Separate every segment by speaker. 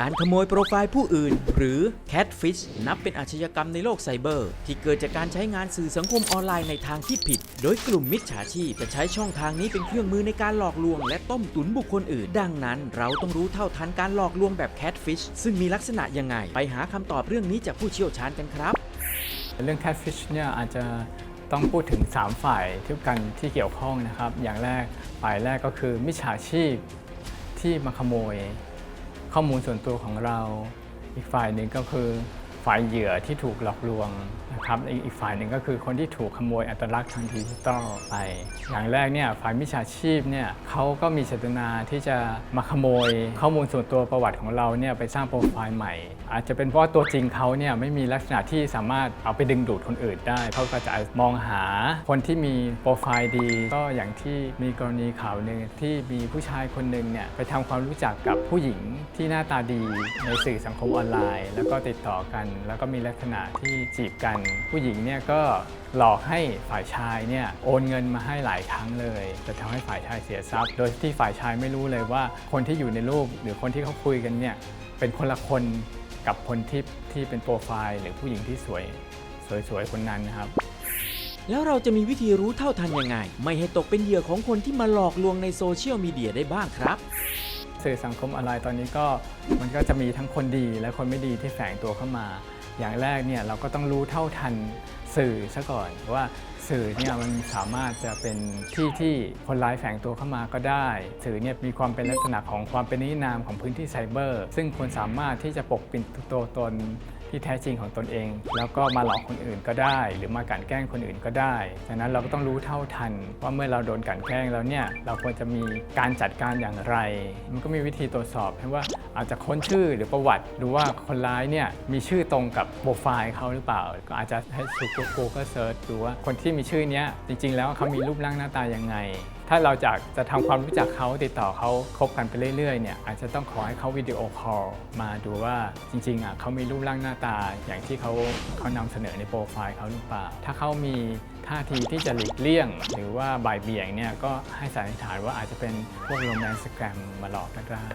Speaker 1: การขโมยโปรไฟล์ผู้อื่น หรือ Catfish นับเป็นอาชญากรรมในโลกไซเบอร์ ที่เกิดจากการใช้งานสื่อสังคมออนไลน์ในทางที่ผิด โดยกลุ่มมิจฉาชีพจะใช้ช่องทางนี้เป็นเครื่องมือในการหลอกลวง และต้มตุ๋นบุคคลอื่น ดังนั้น เราต้องรู้เท่าทันการหลอกลวงแบบ Catfish ซึ่งมีลักษณะยังไง ไปหาคำตอบเรื่องนี้จากผู้เชี่ยวชาญกันครับ
Speaker 2: เรื่อง catfish เนี่ยอาจจะ ต้องพูดถึง 3 ฝ่ายที่กันที่เกี่ยวข้องนะครับ อย่างแรกฝ่ายแรกก็คือมิจฉาชีพที่มาขโมย ข้อมูลส่วนตัวของเรา อีกฝ่ายหนึ่งก็คือ ฝ่ายเหยื่อที่ถูกหลอกลวงนะครับอีกฝ่ายหนึ่งก็คือคนที่ถูกขโมยอัตลักษณ์ทางดิจิตอลไป อย่างแรกเนี่ยฝ่ายมิจฉาชีพเนี่ยเขาก็มีเจตนาที่จะมาขโมยข้อมูลส่วนตัวประวัติของเราเนี่ยไปสร้างโปรไฟล์ใหม่ อาจจะเป็นเพราะตัวจริงเขาเนี่ยไม่มีลักษณะที่สามารถเอาไปดึงดูดคนอื่นได้เขาก็จะมองหาคนที่มีโปรไฟล์ดี ก็อย่างที่มีกรณีข่าวหนึ่งที่มีผู้ชายคนหนึ่งเนี่ยไปทำความรู้จักกับผู้หญิงที่หน้าตาดีในสื่อสังคมออนไลน์ แล้วก็ติดต่อกันแล้วก็มีลักษณะที่จีบกัน ผู้หญิงเนี่ยก็หลอกให้ฝ่ายชายเนี่ยโอนเงินมาให้หลายครั้งเลย จะทำให้ฝ่ายชายเสียทรัพย์ โดยที่ฝ่ายชายไม่รู้เลยว่าคนที่อยู่ในรูปหรือคนที่เขาคุยกันเนี่ยเป็นคนละคนกับคนที่ที่เป็นโปรไฟล์ หรือผู้หญิงที่สวยสวยๆคนนั้นนะครับ
Speaker 1: แล้วเราจะมีวิธีรู้เท่าทันยังไง ไม่ให้ตกเป็นเหยื่อของคนที่มาหลอกลวงในโซเชียลมีเดียได้บ้างครับ
Speaker 2: สื่อสังคมออนไลน์ตอนนี้ก็มันก็จะมีทั้งคนดีและคนไม่ดีที่แฝงตัวเข้ามา อย่างแรกเนี่ยเราก็ต้องรู้เท่าทันสื่อซะก่อนว่าสื่อเนี่ยมันสามารถจะเป็นที่ที่คนร้ายแฝงตัวเข้ามาก็ได้ สื่อเนี่ยมีความเป็นลักษณะของความเป็นนินามของพื้นที่ไซเบอร์ ซึ่งคนสามารถที่จะปกปิดตัวตน ที่แท้จริงของตนเอง แล้วก็มาหลอกคนอื่นก็ได้ หรือมากลั่นแกล้งคนอื่นก็ได้ดังนั้นเราก็ต้องรู้เท่าทันว่าเมื่อเราโดนกลั่นแกล้งแล้วเนี่ยเราควรจะมีการจัดการอย่างไร มันก็มีวิธีตรวจสอบให้ว่าอาจจะค้นชื่อหรือประวัติดูว่าคนร้ายเนี่ยมีชื่อตรงกับโปรไฟล์เขาหรือเปล่า ก็อาจจะให้สู่ Google Search ดูว่าคนที่มีชื่อนี้จริง ๆ แล้วเขามีรูปร่างหน้าตายังไงถ้าเราจะจะทำความรู้จักเขาติดต่อเขาคบกันไปเรื่อยๆเนี่ยอาจจะต้องขอให้เขาวิดีโอคอลมาดูว่าจริงๆอะเขามีรูปร่างหน้าตา อย่างที่เขาเขานำเสนอในโปรไฟล์เขาหรือเปล่า ถ้าเขามีท่าทีที่จะหลีกเลี่ยง หรือว่าบ่ายเบี่ยงเนี่ยก็ให้สันนิษฐานว่าอาจจะเป็นพวกโรแมนต์สแกรมมาหลอกก็ได้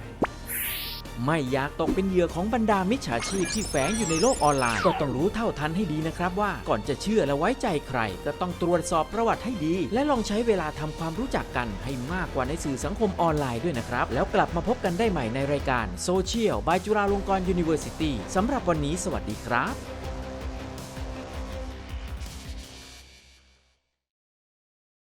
Speaker 1: ไม่อยากตกเป็นเหยื่อของบรรดามิจฉาชีพที่แฝงอยู่ในโลกออนไลน์ ก็ต้องรู้เท่าทันให้ดีนะครับว่าก่อนจะเชื่อและไว้ใจใคร ก็ต้องตรวจสอบประวัติให้ดี และลองใช้เวลาทำความรู้จักกันให้มากกว่าในสื่อสังคมออนไลน์ด้วยนะครับ แล้วกลับมาพบกันได้ใหม่ในรายการโซเชียลบายจุฬาลงกรณ์ยูนิเวอร์ซิตี้สำหรับวันนี้สวัสดีครับ